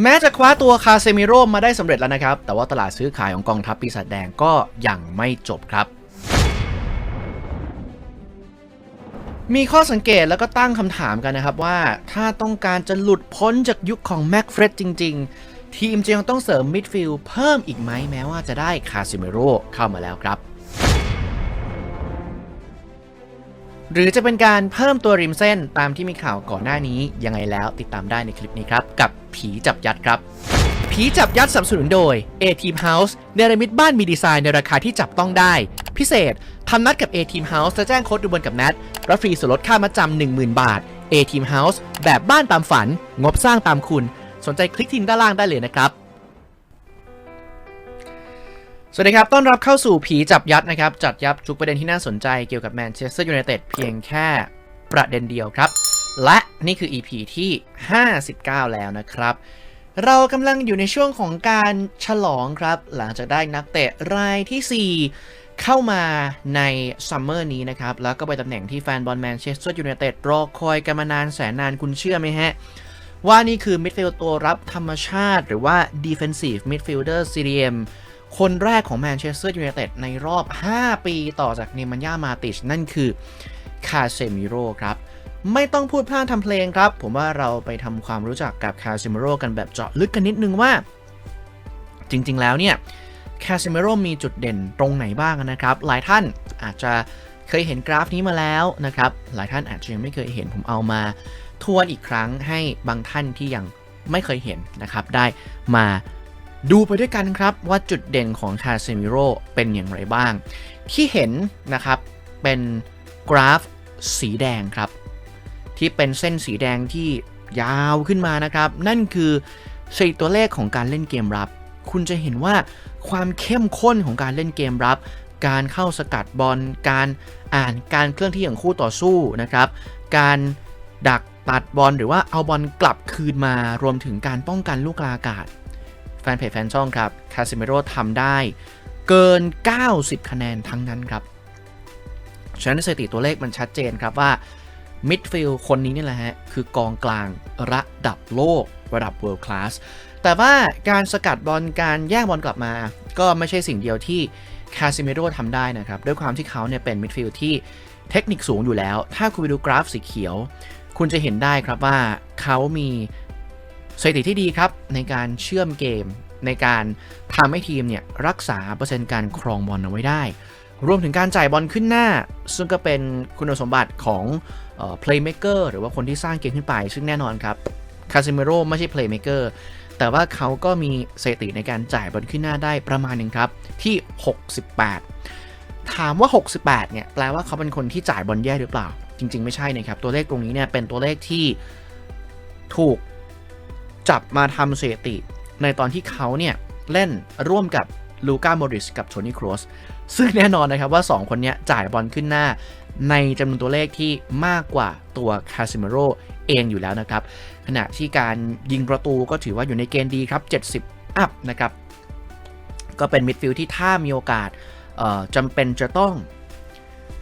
แม้จะคว้าตัวคาเซมิโร่มาได้สำเร็จแล้วนะครับ แต่ว่าตลาดซื้อขายของกองทัพปีศาจแดงก็ยังไม่จบครับ มีข้อสังเกตแล้วก็ตั้งคำถามกันนะครับว่า ถ้าต้องการจะหลุดพ้นจากยุคของแม็กเฟรดจริง ๆ ทีมจะยังต้องเสริมมิดฟิลด์เพิ่มอีกไหมแม้ว่าจะได้คาเซมิโร่เข้ามาแล้วครับ หรือจะเป็นการเพิ่มตัวริมเส้นตามที่มีข่าวก่อนหน้านี้ยังไงแล้วติดตามได้ในคลิปนี้ครับ กับผีจับยัดครับ ผีจับยัดสนับสนุนโดย A Team House เนรมิตบ้านมีดีไซน์ในราคาที่จับต้องได้ พิเศษทำนัดกับ A Team House จะแจ้งโค้ดดูบนกับแนทรับฟรีส่วนลดค่ามาจำ10,000 บาท A Team House แบบบ้านตามฝัน งบสร้างตามคุณ สนใจคลิกที่ลิงด้านล่างได้เลยนะครับ สวัสดีครับ ต้อนรับเข้าสู่ผีจับยัดนะครับ จัดยับทุกประเด็นที่น่าสนใจเกี่ยวกับแมนเชสเตอร์ยูไนเต็ดเพียงแค่ประเด็นเดียวครับ และนี่คือ EP ที่ 59 แล้วนะครับ เรากำลังอยู่ในช่วงของการฉลองครับ หลังจากได้นักเตะรายทีสี่ 4 เข้ามาในซัมเมอร์นี้นะครับ แล้วก็ไปตำแหน่งที่แฟนบอลแมนเชสเตอร์ยูไนเต็ดรอคอยกันมานานแสนนานคุณเชื่อไหมฮะว่านี่คือมิดฟิลด์ตัวรับธรรมชาติ หรือว่า Defensive Midfielder CDM คนแรกของแมนเชสเตอร์ยูไนเต็ดในรอบ 5 ปีต่อจากเนมันยามาติช นั่นคือคาเซมิโร่ครับ ไม่ต้องพูดพลาดทำเพลงครับ ผมว่าเราไปทำความรู้จักกับคาเซมิโร่กันแบบเจาะลึกกันนิดนึงว่า จริงๆแล้วเนี่ยคาเซมิโร่มีจุดเด่นตรงไหนบ้างนะครับ หลายท่านอาจจะเคยเห็นกราฟนี้มาแล้วนะครับ หลายท่านอาจจะยังไม่เคยเห็นผมเอามาทวนอีกครั้งให้บางท่านที่ยังไม่เคยเห็นนะครับ ได้มา ดูไปด้วยกันครับว่าจุดเด่นของคาเซมิโร่เป็นอย่างไรบ้าง ที่เห็นนะครับเป็นกราฟสีแดงครับ ที่เป็นเส้นสีแดงที่ยาวขึ้นมานะครับ นั่นคือสถิติตัวเลขของการเล่นเกมรับ คุณจะเห็นว่าความเข้มข้นของการเล่นเกมรับ การเข้าสกัดบอลการอ่านการเคลื่อนที่ของคู่ต่อสู้นะครับ การดักตัดบอลหรือว่าเอาบอลกลับคืนมารวมถึงการป้องกันลูกกลาอากาศ แฟนเพจแฟนช่องครับคาซิเมโร่ทำได้เกิน 90 คะแนนทั้งนั้นครับฉะนั้นสถิติตัวเลขมันชัดเจนครับว่ามิดฟิลคนนี้นี่แหละฮะ คือกองกลางระดับโลกระดับ world class แต่ว่าการสกัดบอลการแย่งบอลกลับมา ก็ไม่ใช่สิ่งเดียวที่คาซิเมโร่ทำได้นะครับ ด้วยความที่เขาเนี่ยเป็นมิดฟิลที่เทคนิคสูงอยู่แล้ว ถ้าคุณไปดูกราฟสีเขียว คุณจะเห็นได้ครับว่าเขามี สถิติที่ดีครับในการเชื่อมเกม ในการทำให้ทีมเนี่ยรักษาเปอร์เซ็นต์การครองบอลเอาไว้ได้ รวมถึงการจ่ายบอลขึ้นหน้า ซึ่งก็เป็นคุณสมบัติของเอ่อ playmaker หรือว่าคนที่สร้างเกมขึ้นไป ซึ่งแน่นอนครับคาซิเมโร่ไม่ใช่ playmaker แต่ว่าเขาก็มีสถิติในการจ่ายบอลขึ้นหน้าได้ประมาณหนึ่งครับที่ 68 ถามว่า 68 เนี่ยแปลว่าเขาเป็นคนที่จ่ายบอลแย่หรือเปล่า จริง ๆ ไม่ใช่นะครับ ตัวเลขตรงนี้เนี่ยเป็นตัวเลขที่ถูก จับมาทำสถิติ ในตอนที่เขาเนี่ยเล่นร่วมกับลูก้าโมริสกับโทนี่ครอสซึ่งแน่นอนนะครับว่า 2 คนนี้จ่ายบอลขึ้นหน้า ในจำนวนตัวเลขที่มากกว่าตัวคาซิเมโรเองอยู่แล้วนะครับ ขณะที่การยิงประตูก็ถือว่าอยู่ในเกณฑ์ดีครับ 70 อัพนะครับ ก็เป็นมิดฟิลด์ที่ถ้ามีโอกาสจำเป็นจะต้อง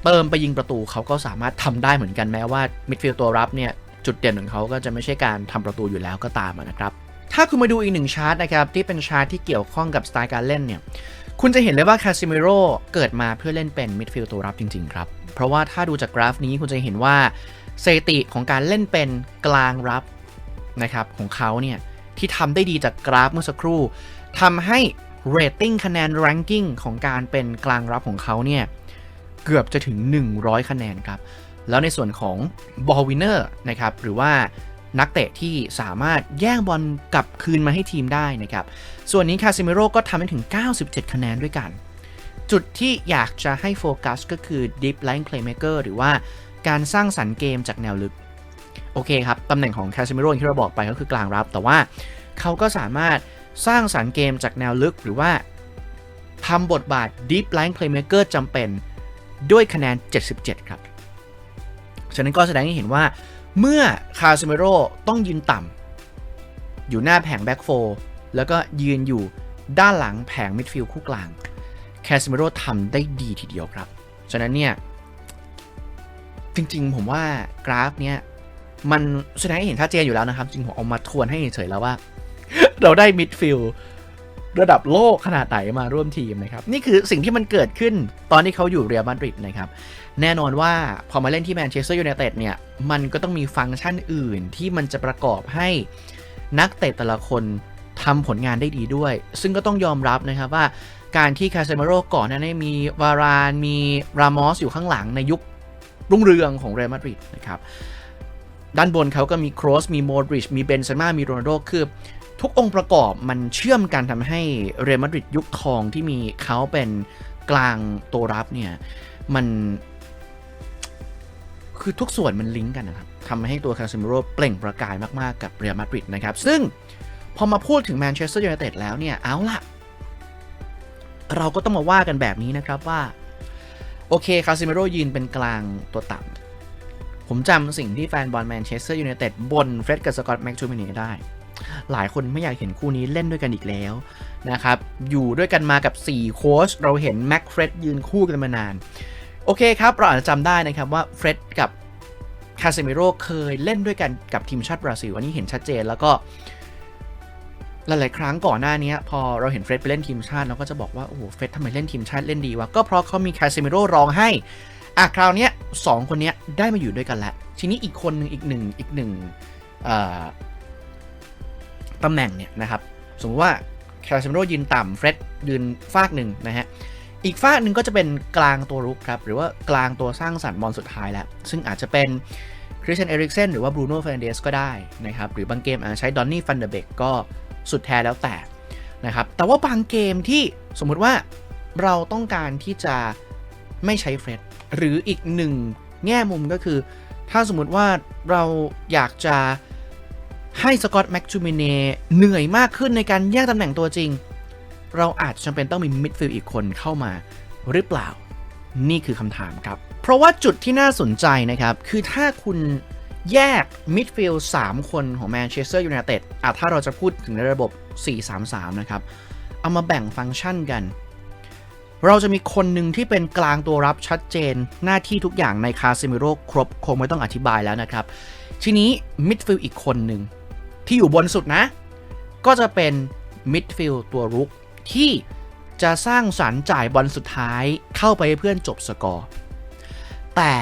เติมไปยิงประตูเขาก็สามารถทำได้เหมือนกันแม้ว่ามิดฟิลด์ตัวรับเนี่ย จุดเด่นของเขาก็จะไม่ใช่การทำประตูอยู่แล้วก็ตามนะครับถ้าคุณมาดูอีกหนึ่งชาร์ตนะครับที่เป็นชาร์ตที่เกี่ยวข้องกับสไตล์การเล่นเนี่ยคุณจะเห็นเลยว่าคาซิเมโร่เกิดมาเพื่อเล่นเป็นมิดฟิลด์ตัวรับจริง ๆ ครับ เพราะว่าถ้าดูจากกราฟนี้คุณจะเห็นว่าสถิติของการเล่นเป็นกลางรับนะครับของเขาเนี่ยที่ทำได้ดีจากกราฟเมื่อสักครู่ทำให้เรตติ้งคะแนน ranking ของการเป็นกลางรับของเขาเนี่ยเกือบจะถึง 100 คะแนนครับ แล้วในส่วนของบอลวินเนอร์นะครับหรือว่านักเตะที่สามารถแย่งบอลกลับคืนมาให้ทีมได้นะครับ ส่วนนี้คาซิเมโร่ก็ทำได้ถึง 97 คะแนนด้วยกัน จุดที่อยากจะให้โฟกัสก็คือ Deep Line Playmaker หรือว่าการสร้างสรรค์เกมจากแนวลึก โอเคครับ ตำแหน่งของคาซิเมโร่ที่เราบอกไปก็คือกลางรับ แต่ว่าเขาก็สามารถสร้างสรรค์เกมจากแนวลึกหรือว่าทำบทบาท Deep Line Playmaker จำเป็นด้วยคะแนน 77 ครับ ฉะนั้นก็แสดงให้เห็นว่า เมื่อคาซิเมโร่ต้องยืนต่ำอยู่หน้าแผงแบ็กโฟแล้วก็ยืนอยู่ด้านหลังแผงมิดฟิลด์คู่กลางคาซิเมโร่ทำได้ดีทีเดียวครับ ฉะนั้นเนี่ย จริงๆ ผมว่ากราฟเนี้ยมันแสดงให้เห็นชัดเจนอยู่แล้วนะครับ จริงผมเอามาทวนให้เฉยๆแล้วว่า เราได้มิดฟิลด์ระดับโลกขนาดไหนมาร่วมทีมนะครับ นี่คือสิ่งที่มันเกิดขึ้นตอนที่เขาอยู่เรียลมาดริดนะครับ แน่นอนว่าพอมาเล่นที่แมนเชสเตอร์ยูไนเต็ดเนี่ย มันก็ต้องมีฟังก์ชันอื่นที่มันจะประกอบให้นักเตะแต่ละคนทำผลงานได้ดีด้วย ซึ่งก็ต้องยอมรับนะครับว่าการที่คาเซมิโร่ก่อนนั้นนมีวาราน มีรามอสอยู่ข้างหลังในยุครุ่งเรืองของเรอัลมาดริดนะครับ ด้านบนเขาก็มีโครสมีโมดริช มีเบนเซม่า มีโรนัลโด คือ ทุกองค์ประกอบมันเชื่อมกันทำให้เรอัลมาดริดยุคทองที่มีเขาเป็นกลางตัวรับเนี่ย มัน คือทุกส่วนมันลิงก์กันนะครับทำให้ตัวคาซิมิโร่เปล่งประกายมากๆกับเรอัลมาดริดนะครับ ซึ่งพอมาพูดถึงแมนเชสเตอร์ยูไนเต็ดแล้วเนี่ย เอาล่ะ เราก็ต้องมาว่ากันแบบนี้นะครับว่า โอเคคาซิมิโร่ยืนเป็นกลางตัวต่ำผมจำสิ่งที่แฟนบอลแมนเชสเตอร์ยูไนเต็ดบนเฟร็ดกับสกอตแม็กทูมินีได้ หลายคนไม่อยากเห็นคู่นี้เล่นด้วยกันอีกแล้วนะครับ อยู่ด้วยกันมากับ 4 โค้ชเราเห็นแม็กเฟร็ดยืนคู่กันมานาน โอเคครับ เราอาจจะจำได้นะครับว่าเฟร็ดกับคาเซมิโร่เคยเล่นด้วยกันกับทีมชาติบราซิลอันนี้เห็นชัดเจนแล้วก็หลาย ๆ ครั้งก่อนหน้านี้พอเราเห็นเฟร็ดไปเล่นทีมชาติเราก็จะบอกว่า โอ้โหเฟร็ดทำไมเล่นทีมชาติเล่นดีวะ ก็เพราะเขามีคาเซมิโร่รองให้ อะ คราวนี้สองคนนี้ได้มาอยู่ด้วยกันแล้ว ทีนี้อีกคนหนึ่งอีกหนึ่งอีกหนึ่งตำแหน่งเนี่ยนะครับ สมมติว่าคาเซมิโร่ยืนต่ำเฟร็ดยืนฟากหนึ่งนะฮะ อีกฝากหนึ่งก็จะเป็นกลางตัวรุกครับ หรือว่ากลางตัวสร้างสรรค์บอลสุดท้ายแล้ว ซึ่งอาจจะเป็นคริสเตียนเอริกเซนหรือว่าบรูโน่เฟรนเดสก็ได้นะครับ หรือบางเกมอาจจะใช้ดอนนี่ฟันเดเบกก็สุดแท้แล้วแต่นะครับ แต่ว่าบางเกมที่สมมุติว่าเราต้องการที่จะไม่ใช้เฟรดหรืออีกหนึ่งแง่มุมก็คือ ถ้าสมมุติว่าเราอยากจะให้สกอตต์แม็กจูมิเน่เหนื่อยมากขึ้นในการแย่งตำแหน่งตัวจริง เราอาจจะจำเป็นต้องมีมิดฟิลด์อีกคนเข้ามาหรือเปล่า นี่คือคำถามครับ เพราะว่าจุดที่น่าสนใจนะครับ คือถ้าคุณแยกมิดฟิลด์3คนของแมนเชสเตอร์ยูไนเต็ดอะถ้าเราจะพูดถึงในระบบ 4-3-3 นะครับ เอามาแบ่งฟังก์ชันกัน เราจะมีคนหนึ่งที่เป็นกลางตัวรับชัดเจน หน้าที่ทุกอย่างในคาซิมิโร่ครบคงไม่ต้องอธิบายแล้วนะครับ ทีนี้มิดฟิลด์อีกคนหนึ่งที่อยู่บนสุดนะ ก็จะเป็นมิดฟิลด์ตัวรุก ที่จะสร้างสรรค์จ่ายบอลสุดท้ายเข้าไปเพื่อนจบสกอร์ แต่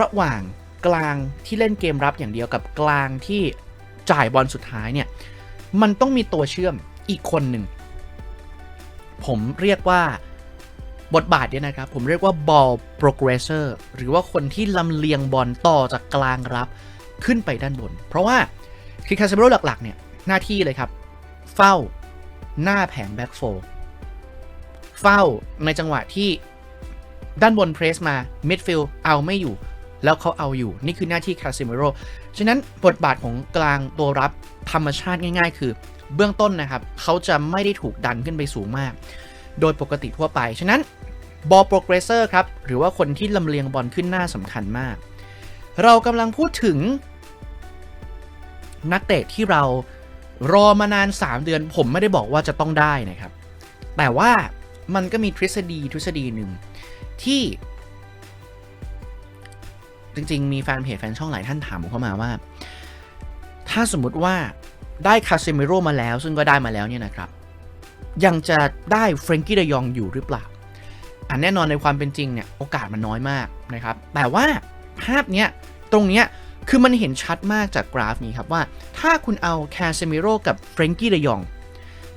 ระหว่างกลางที่เล่นเกมรับอย่างเดียวกับกลางที่จ่ายบอลสุดท้ายเนี่ย มันต้องมีตัวเชื่อมอีกคนหนึ่ง ผมเรียกว่าบทบาทเนี่ยนะครับ ผมเรียกว่า ball progressor หรือว่าคนที่ลำเลียงบอลต่อจากกลางรับขึ้นไปด้านบน เพราะว่าคือคาเซโรหลักๆเนี่ยหน้าที่เลยครับ เฝ้า หน้าแผงแบ็กโฟเฝ้าในจังหวะที่ด้านบนเพรสมามิดฟิลเอาไม่อยู่ แล้วเขาเอาอยู่ นี่คือหน้าที่คาซิเมโรฉะนั้นบทบาทของกลางตัวรับธรรมชาติง่าย ๆ คือ เบื้องต้นนะครับ เขาจะไม่ได้ถูกดันขึ้นไปสูงมาก โดยปกติทั่วไป ฉะนั้นบอลโปรเกรสเซอร์ครับ หรือว่าคนที่ลำเลียงบอลขึ้นหน้าสำคัญมาก เรากำลังพูดถึงนักเตะที่เรา รอมานาน 3 เดือน ผมไม่ได้บอกว่าจะต้องได้นะครับ แต่ว่ามันก็มีทฤษฎีทฤษฎีหนึ่งที่ จริงๆ มีแฟนเพจแฟนช่องหลายท่านถามผมเข้ามาว่า ถ้าสมมุติว่าได้คาเซมิโร่มาแล้ว ซึ่งก็ได้มาแล้วเนี่ยนะครับ ยังจะได้เฟรนกี้เดยองอยู่หรือเปล่า อันแน่นอนในความเป็นจริงเนี่ย โอกาสมันน้อยมากนะครับ แต่ว่าภาพเนี้ยตรงเนี้ย คือมันเห็นชัดมากจากกราฟนี้ครับว่า ถ้าคุณเอาคาเซมิโร่กับเฟรนกี้เดยอง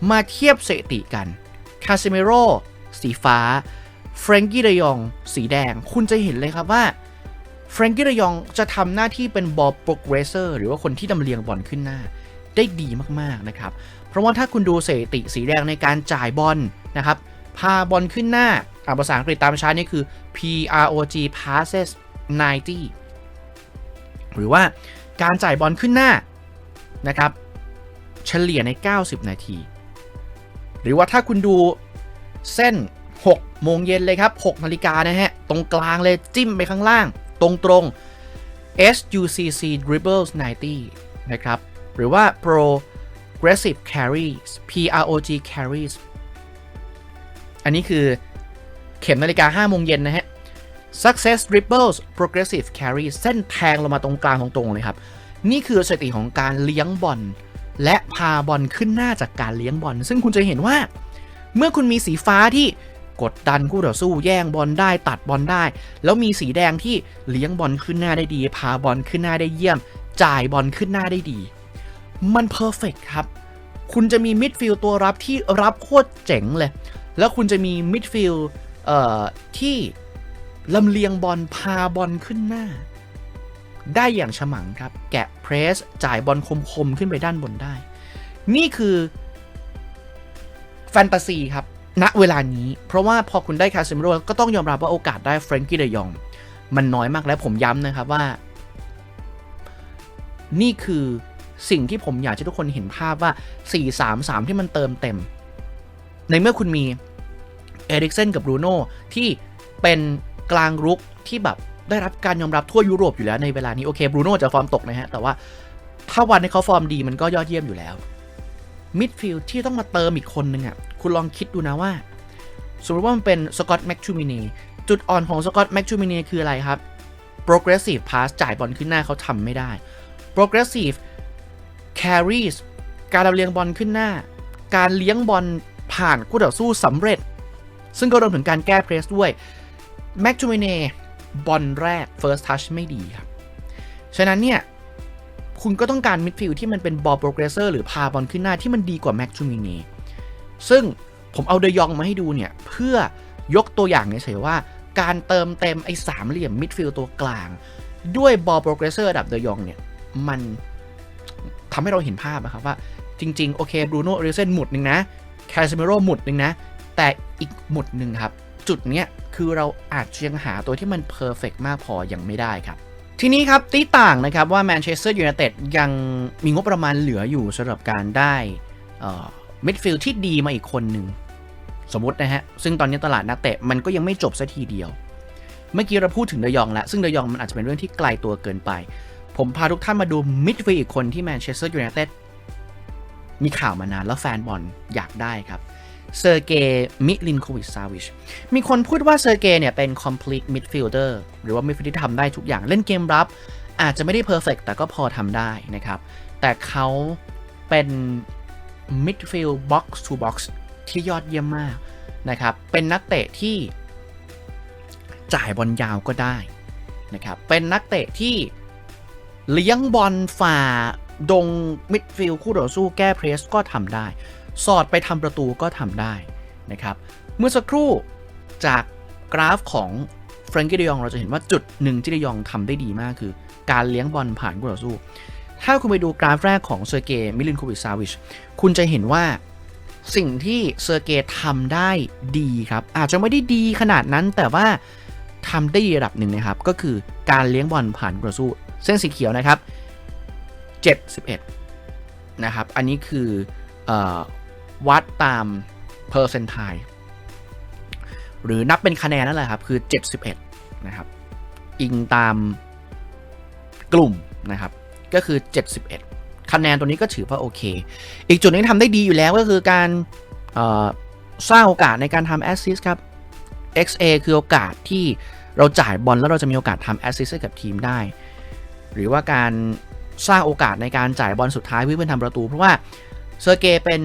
มาเทียบสถิติกันคาเซมิโร่สีฟ้าเฟรนกี้เดยองสีแดง คุณจะเห็นเลยครับว่าเฟรนกี้เดยองจะทำหน้าที่เป็นบอลโปรเกรสเซอร์หรือว่าคนที่ดำเลียงบอลขึ้นหน้า ได้ดีมากๆนะครับ เพราะว่าถ้าคุณดูสถิติสีแดงในการจ่ายบอลนะครับ พาบอลขึ้นหน้าอ่าภาษาอังกฤษตามชาร์ตนี่คือ PROG passes 90 หรือว่าการจ่ายบอลขึ้นหน้านะครับ เฉลี่ยใน 90 นาที หรือว่าถ้าคุณดูเส้น 6 โมงเย็นเลยครับ 6 นาฬิกานะฮะ ตรงกลางเลยจิ้มไปข้างล่าง ตรงตรง SUCC dribbles 90 นะครับ หรือว่า progressive carries PROG carries อันนี้คือเข็มนาฬิกา 5 โมงเย็นนะฮะ success dribbles progressive carries เส้นแทงลงมาตรงกลางตรงๆเลยครับ นี่คือสถิติของการเลี้ยงบอลและพาบอลขึ้นหน้าจากการเลี้ยงบอล ซึ่งคุณจะเห็นว่า เมื่อคุณมีสีฟ้าที่กดดันคู่ต่อสู้แย่งบอลได้ตัดบอลได้ แล้วมีสีแดงที่เลี้ยงบอลขึ้นหน้าได้ดี พาบอลขึ้นหน้าได้เยี่ยม จ่ายบอลขึ้นหน้าได้ดี มันเพอร์เฟกครับ คุณจะมีมิดฟิลด์ตัวรับที่รับโคตรเจ๋งเลย แล้วคุณจะมีมิดฟิลด์ที่ ลำเลียงบอลพาบอลขึ้นหน้า ได้อย่างฉมังครับ แกะเพรส จ่ายบอลคมๆ ขึ้นไปด้านบนได้ นี่คือแฟนตาซีครับณเวลานี้ เพราะว่าพอคุณได้คาซิมิโร่ก็ต้องยอมรับว่าโอกาสได้เฟรนกี้เดยอง มันน้อยมากและผมย้ำนะครับว่า นี่คือสิ่งที่ผมอยากให้ทุกคนเห็นภาพว่า 4-3-3 ที่มันเติมเต็ม ในเมื่อคุณมีเอริกเซนกับบรูโน่ที่เป็น กลางรุกที่แบบได้รับการยอมรับทั่วยุโรปอยู่แล้วในเวลานี้โอเคบรูโน่จะฟอร์มตกนะฮะแต่ว่าถ้าวันให้เขาฟอร์มดีมันก็ยอดเยี่ยมอยู่แล้วมิดฟิลด์ที่ต้องมาเติมอีกคนนึงอะคุณลองคิดดูนะว่า สมมติว่ามันเป็นสกอตแม็กชูมินีจุดอ่อนของสกอตแม็กชูมินีคืออะไรครับ progressive pass จ่ายบอลขึ้นหน้าเขาทำไม่ได้ progressive carries การลำเลียงบอลขึ้นหน้า การเลี้ยงบอลผ่านคู่ต่อสู้สำเร็จ ซึ่งก็รวมถึงการแก้เพรสด้วย แม็กจูเมเน่บอลแรก first touch ไม่ดีครับ ฉะนั้นเนี่ย คุณก็ต้องการมิดฟิลด์ที่มันเป็นบอลโปรเกรสเซอร์หรือพาบอลขึ้นหน้าที่มันดีกว่าแม็กจูเมเน่ซึ่งผมเอาเดยองมาให้ดูเนี่ย เพื่อยกตัวอย่างเฉยว่า การเติมเต็มไอ้สามเหลี่ยมมิดฟิลด์ตัวกลาง ด้วยบอลโปรเกรสเซอร์ระดับเดยองเนี่ย มันทำให้เราเห็นภาพนะครับว่าจริง ๆ โอเคบรูโน่เรเซนหมุดหนึ่งนะแคสเมโรหมุดหนึ่งนะ แต่อีกหมุดหนึ่งครับ จุดเนี้ยคือเราอาจจะยังหาตัวที่มันเพอร์เฟกมากพอยังไม่ได้ครับ ทีนี้ครับตีต่างนะครับว่าแมนเชสเตอร์ยูไนเต็ดยังมีงบประมาณเหลืออยู่สำหรับการได้มิดฟิลด์ที่ดีมาอีกคนหนึ่งสมมตินะฮะ ซึ่งตอนนี้ตลาดนักเตะมันก็ยังไม่จบซะทีเดียว เมื่อกี้เราพูดถึงเดยองแล้ว ซึ่งเดยองมันอาจจะเป็นเรื่องที่ไกลตัวเกินไป ผมพาทุกท่านมาดูมิดฟิลด์อีกคนที่แมนเชสเตอร์ยูไนเต็ดมีข่าวมานานแล้วแฟนบอลอยากได้ครับ เซอร์เกย์มิลินโควิชซาวิช มีคนพูดว่าเซอร์เกย์เนี่ยเป็น complete midfielder หรือว่ามิดฟิลด์ที่ทำได้ทุกอย่างเล่นเกมรับ อาจจะไม่ได้ perfect แต่ก็พอทำได้นะครับ แต่เขาเป็น midfield box to box ที่ยอดเยี่ยมมากนะครับ เป็นนักเตะที่จ่ายบอลยาวก็ได้นะครับ เป็นนักเตะที่เลี้ยงบอลฝ่าดงมิดฟิลด์คู่ต่อสู้แก้เพรสก็ทำได้ สอดไปทำประตูก็ทำได้นะครับ เมื่อสักครู่จากกราฟของเฟรนกี้เดยองเราจะเห็นว่าจุดหนึ่งที่เดยองทำได้ดีมากคือ การเลี้ยงบอลผ่านคู่ต่อสู้ ถ้าคุณไปดูกราฟแรกของเซอร์เกย์มิลินโควิชซาวิช คุณจะเห็นว่าสิ่งที่เซอร์เกย์ทำได้ดีครับ อาจจะไม่ได้ดีขนาดนั้นแต่ว่าทำได้ดีระดับหนึ่งนะครับ ก็คือการเลี้ยงบอลผ่านคู่ต่อสู้ เส้นสีเขียวนะครับ 71 นะครับ อันนี้คืออ วัดตาม percentile หรือนับเป็นคะแนนนั่นแหละครับ คือ 71 นะครับ อิงตามกลุ่มนะครับ ก็คือ 71 คะแนนตัวนี้ก็ถือว่าโอเค อีกจุดนึงที่ทำได้ดีอยู่แล้วก็คือการสร้างโอกาสในการทำแอสซิสครับ XA คือโอกาสที่เราจ่ายบอลแล้วเราจะมีโอกาสทำแอสซิสให้กับทีมได้ หรือว่าการสร้างโอกาสในการจ่ายบอลสุดท้ายเพื่อเป็นทำประตู เพราะว่า เซอร์เกเป็น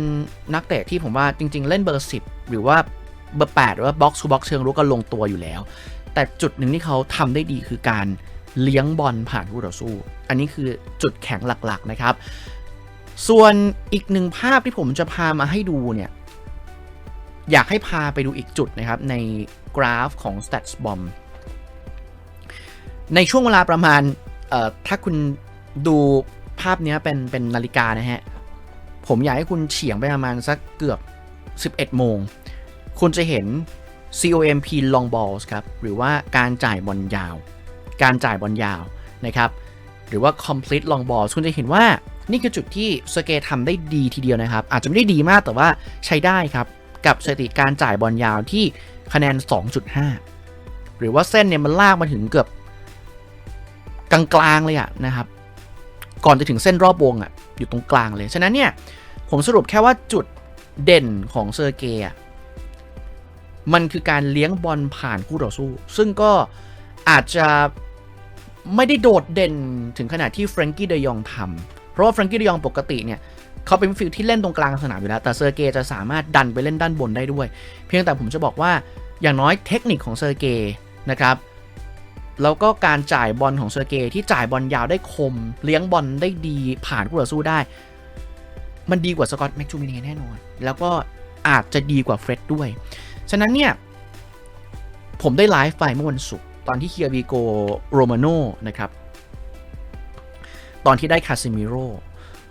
นักเตะที่ผมว่าจริง ๆ เล่นเบอร์ 10 หรือว่าเบอร์ 8 หรือว่าบ็อกซ์ทูบ็อกซ์เชิงรุกก็ลงตัวอยู่แล้ว แต่จุดหนึ่งที่เขาทำได้ดีคือการเลี้ยงบอลผ่านคู่ต่อสู้ อันนี้คือจุดแข็งหลักๆนะครับ ส่วนอีกหนึ่งภาพที่ผมจะพามาให้ดูเนี่ย อยากให้พาไปดูอีกจุดนะครับ ในกราฟของ StatsBomb ในช่วงเวลาประมาณถ้าคุณดูภาพนี้เป็นเป็นนาฬิกานะฮะ ผมอยากให้คุณเฉียงไปประมาณสักเกือบ 11 โมง คุณจะเห็น COMP long balls ครับ หรือว่าการจ่ายบอลยาว การจ่ายบอลยาวนะครับ หรือว่า complete long balls คุณจะเห็นว่านี่คือจุดที่สเกตทำได้ดีทีเดียวนะครับ อาจจะไม่ได้ดีมากแต่ว่าใช้ได้ครับ กับสถิติการจ่ายบอลยาวที่คะแนน 2.5 หรือว่าเส้นเนี่ยมันลากมาถึงเกือบกลางๆเลยอะนะครับ ก่อนจะถึงเส้นรอบวงอะ อยู่ตรงกลางเลย ฉะนั้นเนี่ย ผมสรุปแค่ว่าจุดเด่นของเซอร์เกย์มันคือการเลี้ยงบอลผ่านคู่ต่อสู้ ซึ่งก็อาจจะไม่ได้โดดเด่นถึงขนาดที่เฟรนกี้เดยองทำเพราะว่าเฟรนกี้เดยองปกติเนี่ยเขาเป็นฟิลด์ที่เล่นตรงกลางสนามอยู่แล้ว แต่เซอร์เกย์จะสามารถดันไปเล่นด้านบนได้ด้วย เพียงแต่ผมจะบอกว่าอย่างน้อยเทคนิคของเซอร์เกย์นะครับ แล้วก็การจ่ายบอลของเซอร์เกย์ที่จ่ายบอลยาวได้คม เลี้ยงบอลได้ดีผ่านคู่ต่อสู้ได้ มันดีกว่าสกอตแม็กจูมิเน่แน่นอน แล้วก็อาจจะดีกว่าเฟร็ดด้วย ฉะนั้นเนี่ย ผมได้ไลฟ์ไปเมื่อวันศุกร์ตอนที่เคียบีโกโรมาโนนะครับ ตอนที่ได้คาซิมิโร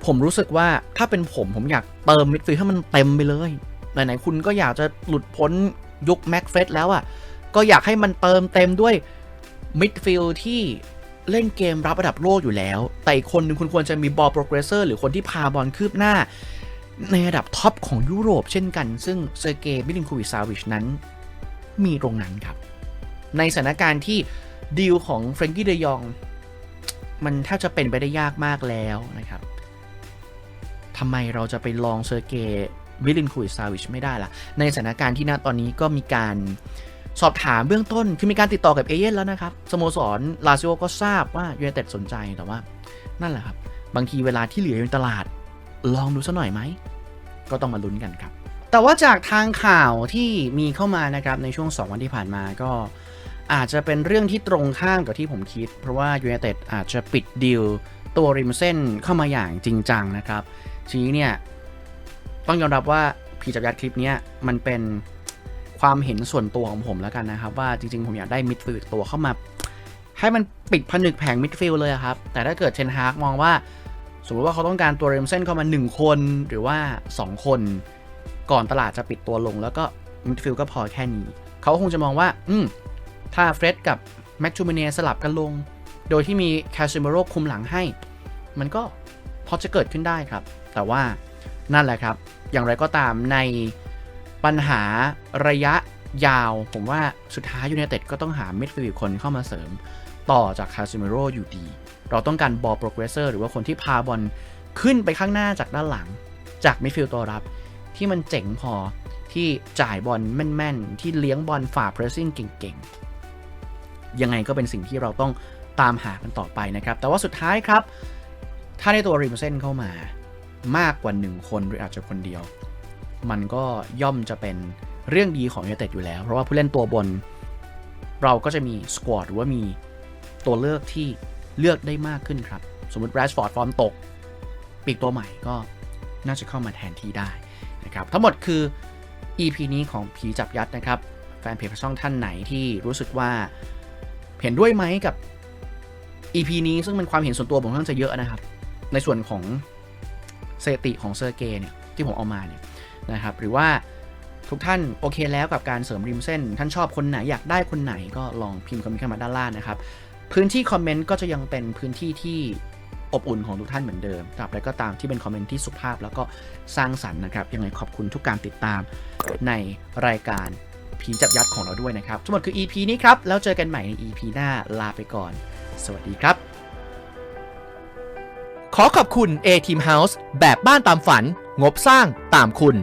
ผมรู้สึกว่าถ้าเป็นผมผมอยากเติมมิดฟิลด์ให้มันเต็มไปเลย ไหนๆคุณก็อยากจะหลุดพ้นยุคแม็กเฟรดแล้วอะ่ะ ก็อยากให้มันเติมเต็มด้วย มิดฟิลด์ที่เล่นเกมรับระดับโลกอยู่แล้ว แต่อีกคนหนึ่งคุณควรจะมีบอลโปรเกรสเซอร์หรือคนที่พาบอลคืบหน้า ในระดับท็อปของยุโรปเช่นกัน ซึ่งเซอร์เกย์มิลินคูวิซาวิชนั้น มีตรงนั้นครับ ในสถานการณ์ที่ดีลของเฟรนกี้เดยอง มันแทบจะเป็นไปได้ยากมากแล้วนะครับทำไมเราจะไปลองเซอร์เกย์วิลินคูวิซาวิชไม่ได้ล่ะ ในสถานการณ์ที่ณตอนนี้ก็มีการ สอบถามเบื้องต้นคือมีการติดต่อกับเอเย่นแล้วนะครับสโมสรลาซิโอก็ทราบว่ายูไนเต็ดสนใจแต่ว่านั่นแหละครับ บางทีเวลาที่เหลืออยู่ในตลาด ลองดูสักหน่อยไหม ก็ต้องมาลุ้นกันครับ แต่ว่าจากทางข่าวที่มีเข้ามานะครับในช่วง 2 วันที่ผ่านมาก็อาจจะเป็นเรื่องที่ตรงข้ามกับที่ผมคิด เพราะว่ายูไนเต็ดอาจจะปิดดีลตัวริมเส้นเข้ามาอย่างจริงจังนะครับ ทีนี้เนี่ยต้องยอมรับว่าพีจับยัดคลิปเนี้ยมันเป็น ความเห็นส่วนตัวของผมแล้วกันนะครับ ว่าจริงๆ ผมอยากได้มิดฟิลด์ตัวเข้ามา ให้มันปิดผนึกแผงมิดฟิลด์เลยครับ แต่ถ้าเกิดเชนฮากมองว่า สมมติว่าเขาต้องการตัวเรมเส้นเข้ามา 1 คนหรือว่า 2 คน ก่อนตลาดจะปิดตัวลง แล้วก็มิดฟิลด์ก็พอแค่นี้ เขาคงจะมองว่า อืมถ้าเฟร็ดกับแม็กจูเมเนียสลับกันลง โดยที่มีแคชิมโรคุมหลังให้ มันก็พอจะเกิดขึ้นได้ครับ แต่ว่านั่นแหละครับ อย่างไรก็ตามใน ปัญหาระยะยาว ผมว่าสุดท้ายยูไนเต็ดก็ต้องหามิดฟิลด์คนเข้ามาเสริม ต่อจากคาซิเมโรอยู่ดี เราต้องการบอลโปรเกรสเซอร์หรือว่าคนที่พาบอลขึ้นไปข้างหน้าจากด้านหลัง จากมิดฟิลด์ตัวรับ ที่มันเจ๋งพอที่จ่ายบอลแม่นๆ ที่เลี้ยงบอลฝ่าเพรสซิ่งเก่งๆ ยังไงก็เป็นสิ่งที่เราต้องตามหากันต่อไปนะครับ แต่ว่าสุดท้ายครับ ถ้าได้ตัวริมเส้นเข้ามามากกว่า 1 คนหรืออาจจะคนเดียว มันก็ย่อมจะเป็นเรื่องดีของยูเต็ดอยู่แล้ว เพราะว่าผู้เล่นตัวบน เราก็จะมีสควอตหรือว่ามีตัวเลือกที่เลือกได้มากขึ้นครับ สมมติแรชฟอร์ดฟอร์มตก ปีกตัวใหม่ก็น่าจะเข้ามาแทนที่ได้นะครับ ทั้งหมดคือ EP นี้ของผีจับยัดนะครับ แฟนเพจช่องท่านไหนที่รู้สึกว่าเห็นด้วยไหมกับ EP นี้ซึ่งเป็นความเห็นส่วนตัวผมค่อนข้างจะเยอะนะครับ ในส่วนของสถิติของเซอร์เกย์เนี่ยที่ผมเอามาเนี่ย นะครับหรือว่าทุกท่านโอเคแล้วกับการเสริมริมเส้น ท่านชอบคนไหนอยากได้คนไหนก็ลองพิมพ์คอมเมนต์เข้ามาด้านล่างนะครับ พื้นที่คอมเมนต์ก็จะยังเป็นพื้นที่ที่อบอุ่นของทุกท่านเหมือนเดิมตราบใดก็ตามที่เป็นคอมเมนต์ที่สุภาพ แล้วก็สร้างสรรค์นะครับ ยังไงขอบคุณทุกการติดตามในรายการผีจับยัดของเราด้วยนะครับ ทั้งหมดคือ EP นี้ครับ แล้วเจอกันใหม่ใน EP หน้าลาไปก่อน สวัสดีครับ ขอขอบคุณ A Team House แบบบ้านตามฝัน งบสร้างตามคุณ